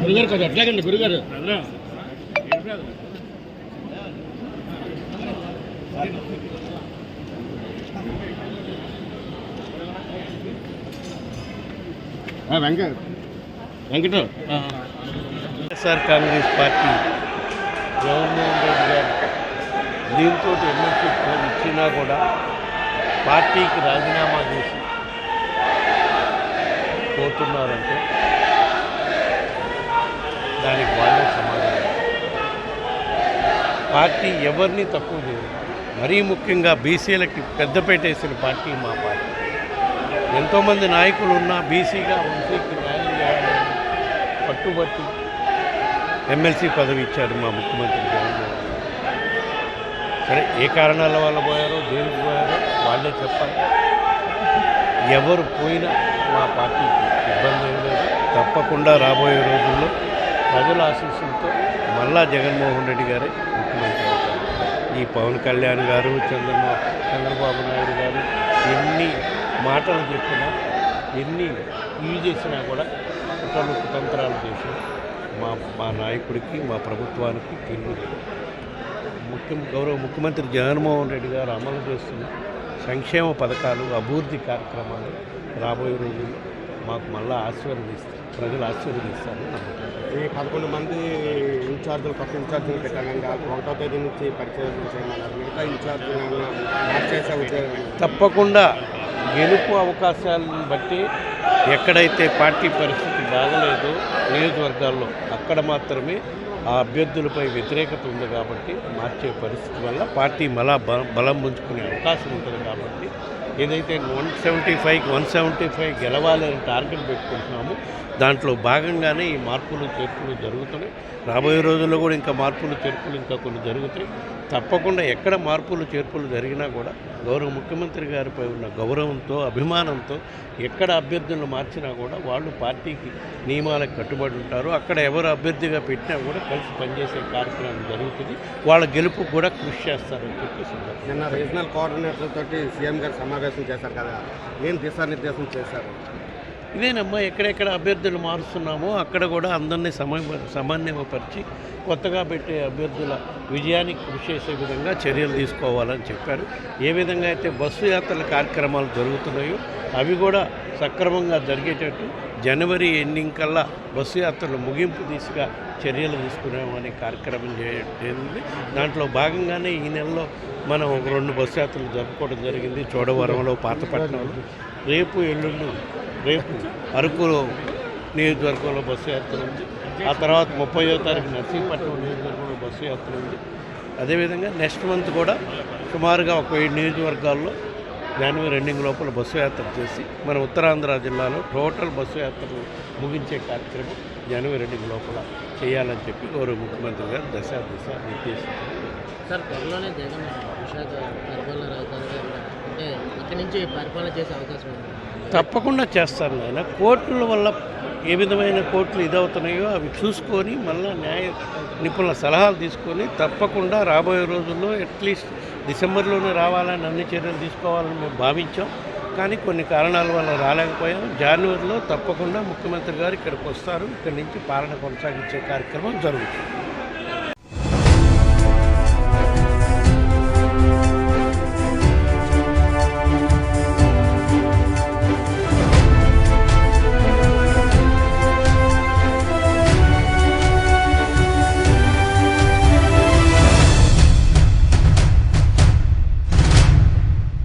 గురుగారు అండి గురుగారు. వెంక వెంకట. వైఎస్ఆర్ కాంగ్రెస్ పార్టీ జగన్మోహన్ రెడ్డి గారు దీంతో ఎమ్మెల్సీ ఇచ్చినా కూడా పార్టీకి రాజీనామా చేసి పోతున్నారంటే దానికి వాళ్ళే సమాధానం. పార్టీ ఎవరిని తక్కువ చేయదు. మరీ ముఖ్యంగా బీసీలకి పెద్దపేట వేసిన పార్టీ మా పార్టీ. ఎంతోమంది నాయకులు ఉన్నా బీసీగా వంశీకి న్యాయం చేయాలని పట్టుబట్టి ఎమ్మెల్సీ పదవి ఇచ్చారు మా ముఖ్యమంత్రి జగన్మోహన్ సరే ఏ కారణాల వల్ల పోయారో దేనికి పోయారో వాళ్ళే చెప్పాలి. ఎవరు పోయినా మా పార్టీకి ఇబ్బంది ఏం లేదు. తప్పకుండా రాబోయే రోజుల్లో ప్రజల ఆశీస్సులతో మళ్ళా జగన్మోహన్ రెడ్డి గారే ముఖ్యమంత్రి అవుతారు. ఈ పవన్ కళ్యాణ్ గారు చంద్రమో చంద్రబాబు నాయుడు గారు ఎన్ని మాటలు చెప్పినా ఎన్ని ఇవి చేసినా కూడా కుట్రలు కుతంత్రాలు చేసి మా మా నాయకుడికి మా ప్రభుత్వానికి తిరిగి ముఖ్య గౌరవ ముఖ్యమంత్రి జగన్మోహన్ రెడ్డి గారు అమలు చేస్తున్న సంక్షేమ పథకాలు అభివృద్ధి కార్యక్రమాలు రాబోయే రోజుల్లో మాకు మళ్ళా ఆశీర్వదిస్తారు. ప్రజలు ఆశీర్వదిస్తారని నమ్ముతున్నాను ఈ పదకొండు మంది ఇన్ఛార్జీలు కొత్త ఇన్ఛార్జీలు పెట్టాలండి ఒకటో తేదీ నుంచి పరిచయం చేయమన్నారు. మిగతా ఇన్ఛార్జీలు మార్చేసే ఉద్యోగం తప్పకుండా గెలుపు అవకాశాలను బట్టి ఎక్కడైతే పార్టీ పరిస్థితి బాగలేదో నియోజకవర్గాల్లో అక్కడ మాత్రమే ఆ అభ్యర్థులపై వ్యతిరేకత ఉంది కాబట్టి మార్చే పరిస్థితి వల్ల పార్టీ మళ్ళా బలం పుంజుకునే అవకాశం ఉంటుంది కాబట్టి ఏదైతే వన్ సెవెంటీ ఫైవ్కి వన్ సెవెంటీ ఫైవ్ గెలవాలి అని టార్గెట్ పెట్టుకుంటున్నాము దాంట్లో భాగంగానే ఈ మార్పులు చేర్పులు జరుగుతున్నాయి. రాబోయే రోజుల్లో కూడా ఇంకా మార్పులు చేర్పులు ఇంకా కొన్ని జరుగుతాయి. తప్పకుండా ఎక్కడ మార్పులు చేర్పులు జరిగినా కూడా గౌరవ ముఖ్యమంత్రి గారిపై ఉన్న గౌరవంతో అభిమానంతో ఎక్కడ అభ్యర్థులను మార్చినా కూడా వాళ్ళు పార్టీకి నియమాలకు కట్టుబడి ఉంటారు. అక్కడ ఎవరు అభ్యర్థిగా పెట్టినా కూడా కలిసి పనిచేసే కార్యక్రమం జరుగుతుంది. వాళ్ళ గెలుపు కూడా కృషి చేస్తారని చెప్పి నిన్న రీజనల్ కోఆర్డినేటర్ తోటి సీఎం గారు సమావేశం చేశారు కదా. ఏం దిశానిర్దేశం చేశారు? ఇదేనమ్మా ఎక్కడెక్కడ అభ్యర్థులు మారుస్తున్నామో అక్కడ కూడా అందరినీ సమయ సమన్వయపరిచి కొత్తగా పెట్టే అభ్యర్థుల విజయానికి కృషి చేసే విధంగా చర్యలు తీసుకోవాలని చెప్పారు. ఏ విధంగా అయితే బస్సు యాత్రల కార్యక్రమాలు జరుగుతున్నాయో అవి కూడా సక్రమంగా జరిగేటట్టు జనవరి ఎండింగ్ కల్లా బస్సు యాత్రలు ముగింపు దిశగా చర్యలు తీసుకున్నామనే కార్యక్రమం చేయండి దాంట్లో భాగంగానే ఈ నెలలో మనం ఒక రెండు బస్సు యాత్రలు జరుపుకోవడం జరిగింది. చోడవరంలో పాతపట్నంలో రేపు ఎల్లుండి రేపు అరకులో నియోజకవర్గంలో బస్సు యాత్ర ఉంది. ఆ తర్వాత ముప్పయో తారీఖు నర్సీపట్నం నియోజకవర్గంలో బస్సు యాత్ర ఉంది. అదేవిధంగా నెక్స్ట్ మంత్ కూడా సుమారుగా ఒక ఏడు నియోజకవర్గాల్లో జనవరి ఎండింగ్ లోపల బస్సు యాత్ర చేసి మన ఉత్తరాంధ్ర జిల్లాలో టోటల్ బస్సు యాత్రలు ముగించే కార్యక్రమం జనవరి ఎండింగ్ లోపల చేయాలని చెప్పి గౌరవ ముఖ్యమంత్రి గారు దశ దిశ నిర్దేశించారు. సార్ త్వరలోనే జగన్ విశాఖ పరిపాలన రాజధానిగా అంటే ఇక్కడి నుంచి పరిపాలన చేసే అవకాశం తప్పకుండా చేస్తారు నాయన. కోర్టుల వల్ల ఏ విధమైన కోర్టులు ఇదవుతున్నాయో అవి చూసుకొని మళ్ళీ న్యాయ నిపుణుల సలహాలు తీసుకొని తప్పకుండా రాబోయే రోజుల్లో అట్లీస్ట్ డిసెంబర్లోనే రావాలని అన్ని చర్యలు తీసుకోవాలని మేము భావించాం. కానీ కొన్ని కారణాల వల్ల రాలేకపోయాం. జనవరిలో తప్పకుండా ముఖ్యమంత్రి గారు ఇక్కడికి వస్తారు. ఇక్కడి నుంచి పాలన కొనసాగించే కార్యక్రమం జరుగుతుంది.